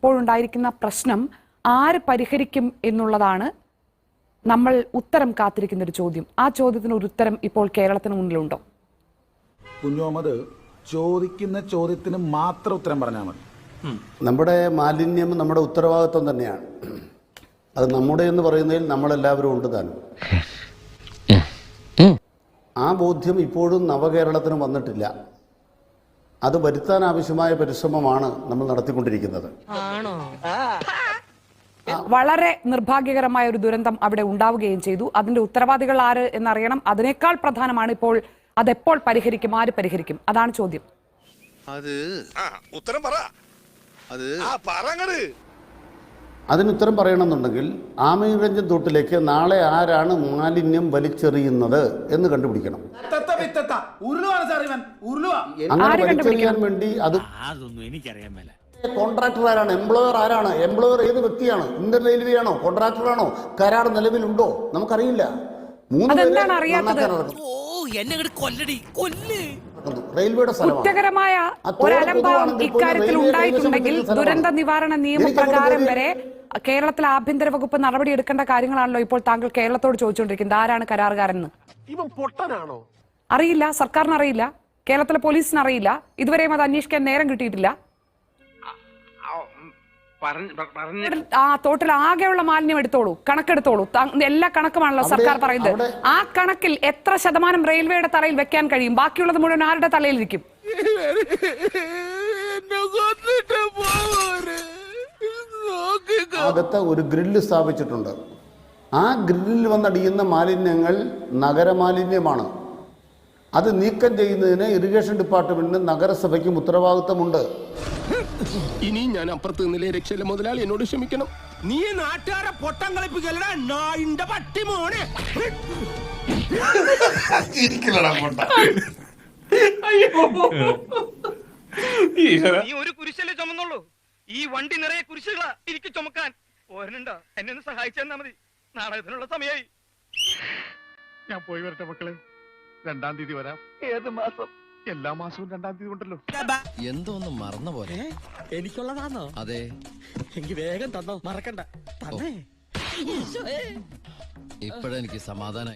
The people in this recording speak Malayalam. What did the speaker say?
അപ്പോഴുണ്ടായിരിക്കുന്ന പ്രശ്നം ആര് പരിഹരിക്കും എന്നുള്ളതാണ് നമ്മൾ ഉത്തരം കാത്തിരിക്കുന്ന ഒരു ചോദ്യം. ആ ചോദ്യത്തിന് ഒരു ഉത്തരം ഇപ്പോൾ കേരളത്തിന് മുന്നിലുണ്ടോ? കുഞ്ഞോമത് ചോദിക്കുന്ന ചോദ്യത്തിന് മാത്രം ഉത്തരം പറഞ്ഞാൽ മതി. നമ്മുടെ മാലിന്യം നമ്മുടെ ഉത്തരവാദിത്വം തന്നെയാണ്. അത് നമ്മുടെ എന്ന് പറയുന്നതിൽ നമ്മളെല്ലാവരും ഉണ്ട് താനും. ആ ബോധ്യം ഇപ്പോഴും നവകേരളത്തിന് വന്നിട്ടില്ല. അത് വരുത്താൻ ആവശ്യമായ പരിശ്രമമാണ് നമ്മൾ നടത്തിക്കൊണ്ടിരിക്കുന്നത്. വളരെ നിർഭാഗ്യകരമായ ഒരു ദുരന്തം അവിടെ ഉണ്ടാവുകയും ചെയ്തു. അതിന്റെ ഉത്തരവാദികൾ ആര് എന്നറിയണം. അതിനേക്കാൾ പ്രധാനമാണ് ഇപ്പോൾ അതെപ്പോൾ പരിഹരിക്കും ആര് പരിഹരിക്കും? അതാണ് ചോദ്യം. അത് ഉത്തരം പറ. അത് ആ പറങ്ങട് അതിന് ഉത്തരം പറയണമെന്നുണ്ടെങ്കിൽ ആമയുരഞ്ജൻ തോട്ടിലേക്ക് നാളെ ആരാണ് മാലിന്യം വലിച്ചെറിയുന്നത് എന്ന് കണ്ടുപിടിക്കണം. അങ്ങനെ ആര് വലിച്ചെറിയാൻ വേണ്ടി അത് അതൊന്നും എനിക്കറിയാൻ മേല. കോൺട്രാക്ടർ ആരാണ് എംപ്ലോയർ ആരാണ്? എംപ്ലോയർ ഏത് വ്യക്തിയാണ്? ഇന്ത്യൻ റെയിൽവേ ആണോ കോൺട്രാക്ടർ ആണോ കരാർ നിലവിലുണ്ടോ? നമുക്കറിയില്ല. മൂന്ന് പേരെ? നന്നാക്കാൻ. ഓ എന്നെ കൊല്ലടി. കൊല്ല്. റെയിൽവേയുടെ കുറ്റകരമായ ഒരലംഭാവം ഇക്കാര്യത്തിൽ ഉണ്ടായിട്ടുണ്ടെങ്കിൽ ദുരന്ത. നിവാരണ നിയമപ്രകാരം വരെ കേരളത്തിലെ ആഭ്യന്തര വകുപ്പ് നടപടി എടുക്കേണ്ട കാര്യങ്ങളാണല്ലോ ഇപ്പോൾ താങ്കൾ കേരളത്തോട് ചോദിച്ചുകൊണ്ടിരിക്കുന്നത്. ആരാണ് കരാറുകാരെന്ന്? ഇവൻ പൊട്ടനാണോ? അറിയില്ല. സർക്കാരിന് അറിയില്ല കേരളത്തിലെ പോലീസിന് അറിയില്ല ഇതുവരെയും അത് അന്വേഷിക്കാൻ നേരം കിട്ടിയിട്ടില്ല. ആ തോട്ടിൽ ആകെയുള്ള മാലിന്യം എടുത്തോളൂ കണക്കെടുത്തോളൂ. എല്ലാ കണക്കുമാണല്ലോ സർക്കാർ പറയുന്നത്. ആ കണക്കിൽ എത്ര ശതമാനം റെയിൽവേയുടെ തലയിൽ വെക്കാൻ കഴിയും? ബാക്കിയുള്ളത് മുഴുവൻ ആരുടെ തലയിലിരിക്കും? അകത്ത് ഒരു ഗ്രില്ല് സ്ഥാപിച്ചിട്ടുണ്ട്. ആ ഗ്രില്ലിൽ വന്നടിയുന്ന മാലിന്യങ്ങൾ നഗരമാലിന്യമാണ്. അത് നീക്കം ചെയ്യുന്നതിന് ഇറിഗേഷൻ ഡിപ്പാർട്ട്മെന്റിനും നഗരസഭയ്ക്കും ഉത്തരവാദിത്തമുണ്ട്. ഇനി ഞാൻ അപ്പുറത്ത് നിന്നിലെ രക്ഷയിലെ മുതലാളി എന്നോട് ക്ഷമിക്കണം. നീ നാട്ടുകാരെ പൊട്ടം കളിപ്പിക്കലടാ നായിന്റെ പട്ടി മോനെ. നീ ഒരു കുരിശല്ലേ ചുമന്നുള്ളൂ? ഈ വണ്ടി നിറയെ കുരിശുകളാ എനിക്ക് ചുമക്കാൻ. ഓരനുണ്ടോ എന്നെ ഒന്ന് സഹായിച്ചു തന്നാ മതി. നാടകത്തിനുള്ള സമയമായി ഞാൻ പോയി വരട്ടെ മക്കളെ. രണ്ടാം തീയതി വരാം. ഏത് മാസം? എല്ലാ മാസവും രണ്ടാം തീയതി ഉണ്ടല്ലോ. എന്തോ ഒന്ന് മറന്ന പോലെ? എനിക്കുള്ളതാണോ അതെ. എനിക്ക് വേഗം തന്നോ? മറക്കണ്ട. തന്നേ. ഇപ്പഴെനിക്ക് സമാധാനം